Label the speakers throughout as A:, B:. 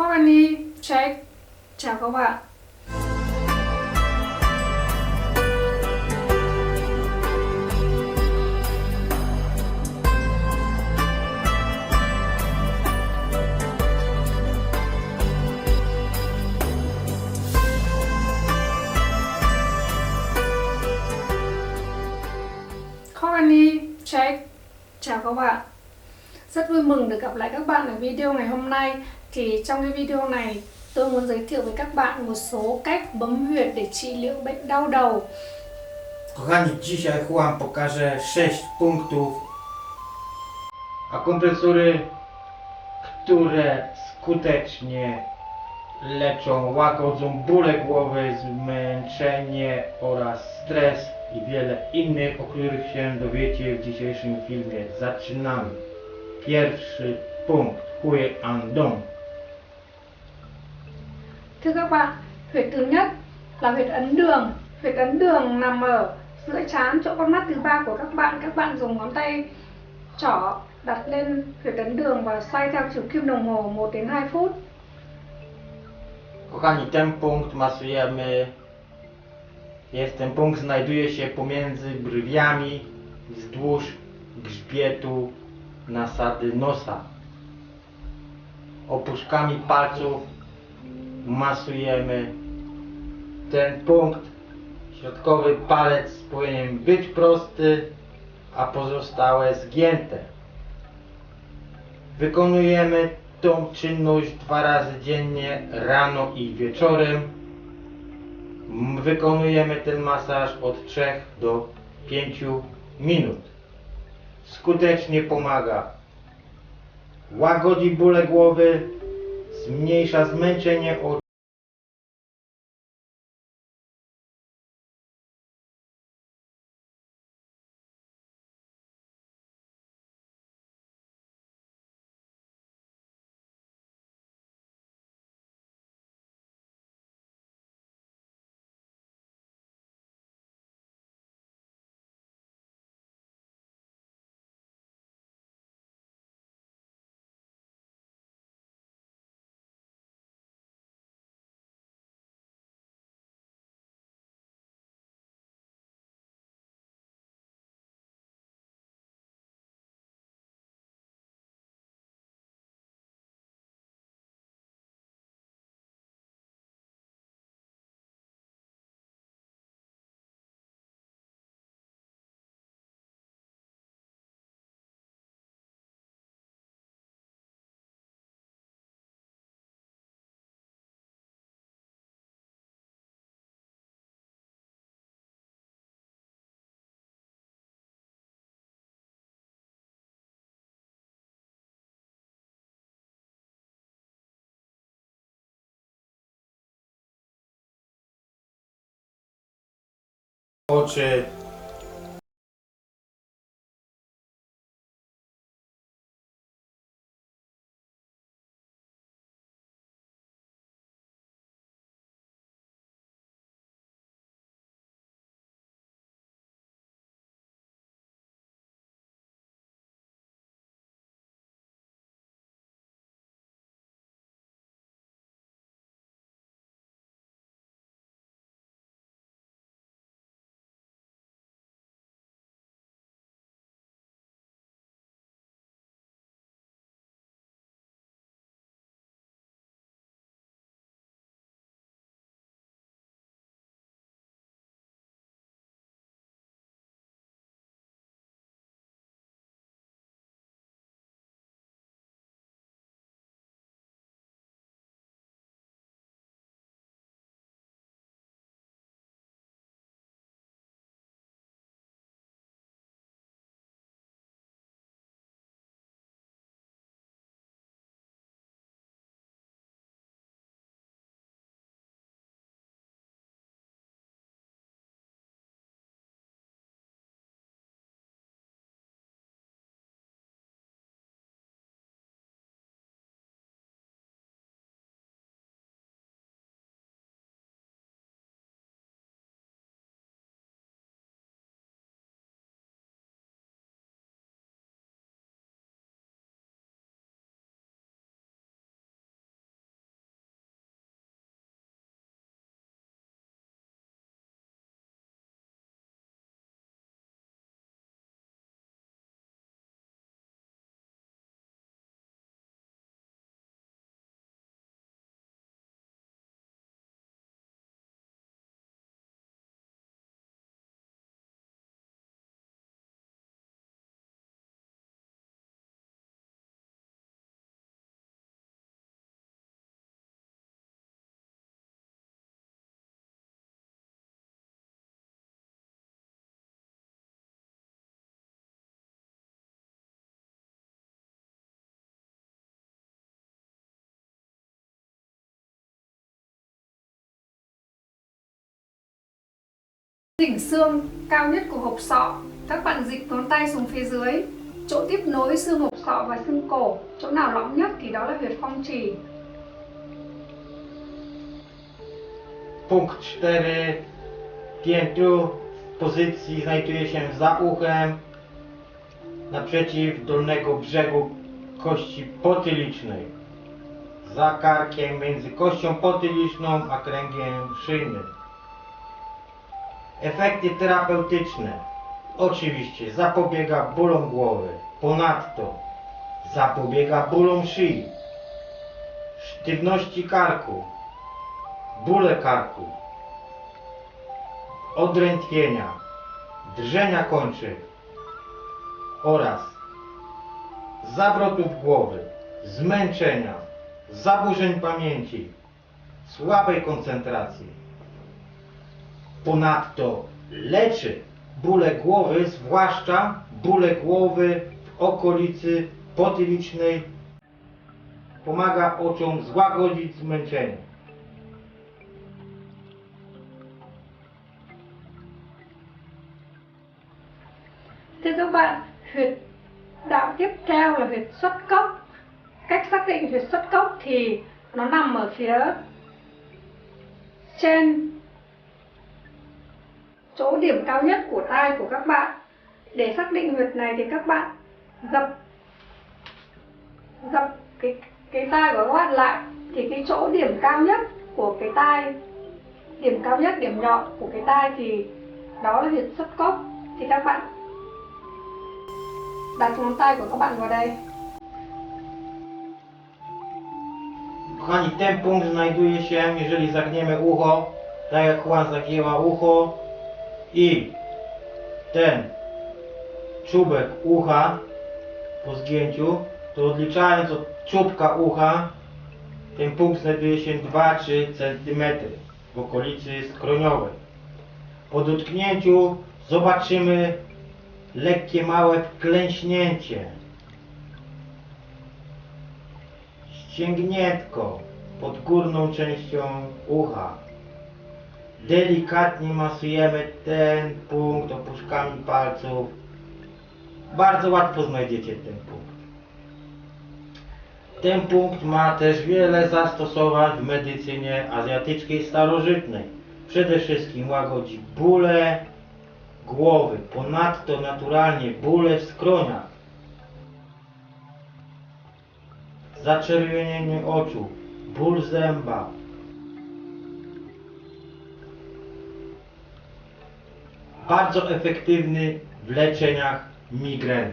A: Honey Check chào các bạn Honey Check chào các bạn rất vui mừng được gặp lại các bạn ở video ngày hôm nay thì trong cái video này tôi muốn giới thiệu với các bạn một số cách bấm huyệt để trị liệu bệnh đau đầu
B: Kochani, dzisiaj Juan pokaże 6 punktów akupresury, które skutecznie leczą, łagodzą bóle głowy, zmęczenie oraz stres i wiele innych, o których się dowiecie w dzisiejszym filmie. Zaczynamy. Pierwszy punkt, Huye Andong.
A: Thưa các bạn, huyệt thứ nhất là huyệt ấn đường. Huyệt ấn đường nằm ở giữa trán chỗ con mắt thứ ba của các bạn. Các bạn dùng ngón tay trỏ đặt lên huyệt ấn đường và xoay theo chiều kim đồng hồ 1 đến 2 phút.
B: Kochani, ten punkt masujemy. Jest ten punkt znajduje się pomiędzy brwiami wzdłuż grzbietu nasady nosa. Opuszkami palców masujemy ten punkt. Środkowy palec powinien być prosty, a pozostałe zgięte. Wykonujemy tą czynność dwa razy dziennie, rano i wieczorem. Wykonujemy ten masaż od 3 do 5 minut. Skutecznie pomaga. Łagodzi bóle głowy, zmniejsza zmęczenie oczu. Oče,
A: Đỉnh xương cao nhất của hộp sọ. Các bạn dịch ngón tay xuống phía dưới. Chỗ tiếp nối xương hộp sọ và xương cổ. Chỗ nào nhất thì đó là huyệt phong trì.
B: Punkt 4. Piętu w pozycji znajduje się za uchem naprzeciw dolnego brzegu kości potylicznej. Za karkiem między kością potyliczną a kręgiem szyjnym. Efekty terapeutyczne. Oczywiście zapobiega bólom głowy. Ponadto zapobiega bólom szyi, sztywności karku, bóle karku, odrętwienia, drżenia kończyn oraz zawrotów głowy, zmęczenia, zaburzeń pamięci, słabej koncentracji. Ponadto leczy bóle głowy, zwłaszcza bóle głowy w okolicy potylicznej. Pomaga oczom złagodzić zmęczenie.
A: Thưa các bạn, huyệt đạo tiếp theo là huyệt xuất cốc. Cách xác định huyệt xuất cốc thì nó nằm ở phía trên chỗ điểm cao nhất của tai của các bạn. Để xác định huyệt này thì các bạn gập gập cái cái tai của các bạn lại. Thì cái chỗ điểm cao nhất của cái tai điểm cao nhất điểm nhọn của cái tai thì đó là huyệt sấp cốc thì các bạn đặt ngón tay của các bạn vào đây.
B: Kochani, ten punkt znajduje się, jeżeli zagniemy ucho, tak jak Juan zagięła ucho i ten czubek ucha po zgięciu, to odliczając od czubka ucha, ten punkt znajduje się 2-3 cm w okolicy skroniowej. Po dotknięciu zobaczymy lekkie małe wklęśnięcie. ścięgniętko pod górną częścią ucha. Delikatnie masujemy ten punkt opuszkami palców. Bardzo łatwo znajdziecie ten punkt. Ten punkt ma też wiele zastosowań w medycynie azjatyckiej starożytnej. Przede wszystkim łagodzi bóle głowy, ponadto naturalnie bóle w skroniach. zaczerwienienie oczu, ból zęba. Bardzo efektywny w leczeniach migreny.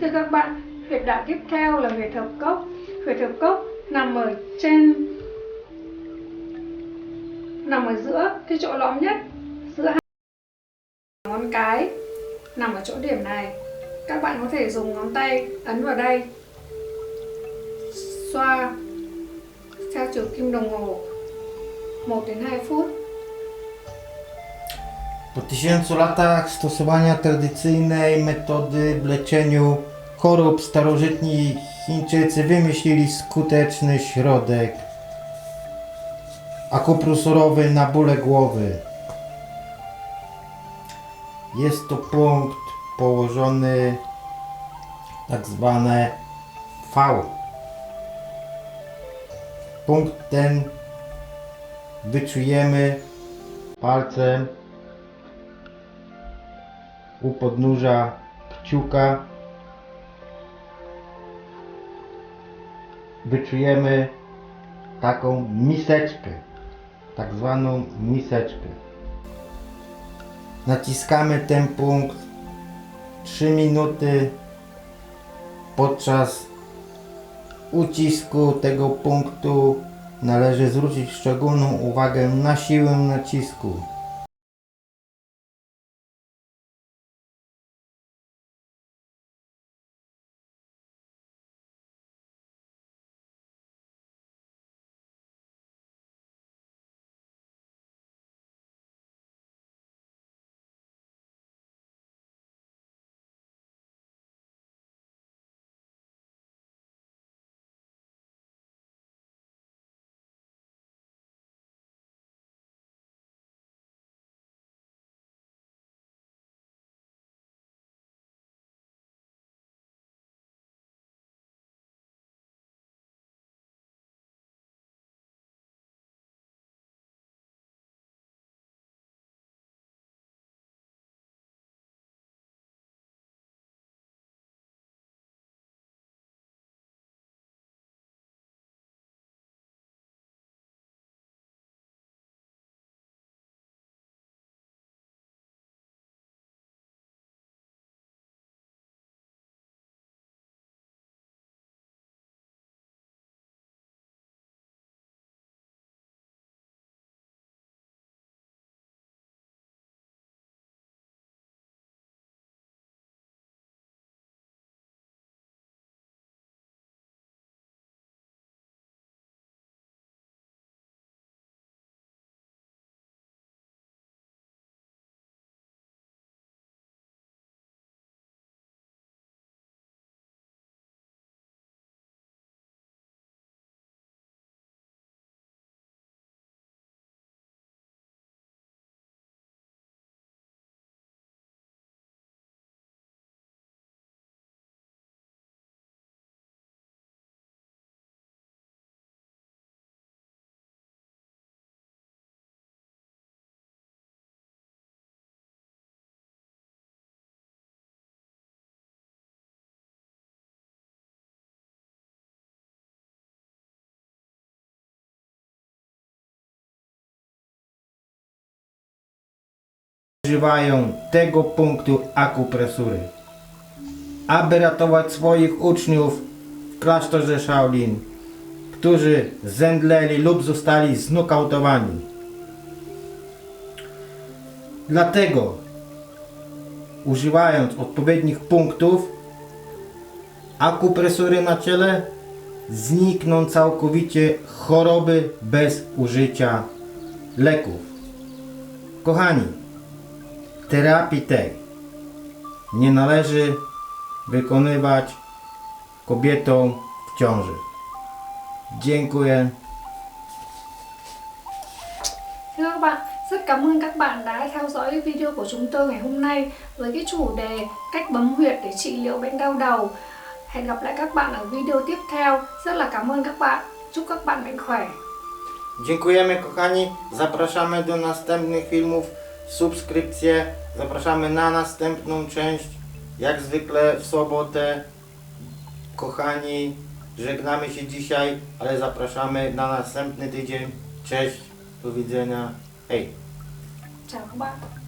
A: Thưa các bạn, huyệt đạo tiếp theo là huyệt hợp cốc. Huyệt hợp cốc nằm ở trên nằm ở giữa cái chỗ lõm nhất giữa hai ngón cái nằm ở chỗ điểm này. Các bạn có thể dùng ngón tay ấn vào đây xoa theo chiều kim đồng hồ 1 đến 2 phút.
B: Po tysiącu latach stosowania tradycyjnej metody w leczeniu chorób starożytni Chińczycy wymyślili skuteczny środek akupresurowy na bóle głowy. Jest to punkt położony tak zwane V. Punkt ten wyczujemy palcem u podnóża kciuka wyczujemy taką miseczkę, tak zwaną miseczkę. Naciskamy ten punkt 3 minuty podczas ucisku tego punktu należy zwrócić szczególną uwagę na siłę nacisku. Używają tego punktu akupresury, aby ratować swoich uczniów w klasztorze Shaolin, którzy zemdleli lub zostali znokautowani. Dlatego, używając odpowiednich punktów akupresury na ciele, znikną całkowicie choroby bez użycia leków. Kochani, terapii tej nie należy wykonywać kobietom w ciąży. Dziękuję.
A: Thưa các bạn, rất cảm ơn các bạn đã theo dõi video của chúng tôi ngày hôm nay với cái chủ đề cách bấm huyệt để trị liệu bệnh đau đầu. Hẹn gặp lại các bạn ở video tiếp theo. Rất là cảm ơn các bạn. Chúc các bạn mạnh khỏe.
B: Dziękujemy kochani. Zapraszamy do następnych filmów. Subskrypcje. Zapraszamy na następną część. Jak zwykle w sobotę. Kochani, żegnamy się dzisiaj, ale zapraszamy na następny tydzień. Cześć, do widzenia. Hej.
A: Các bạn.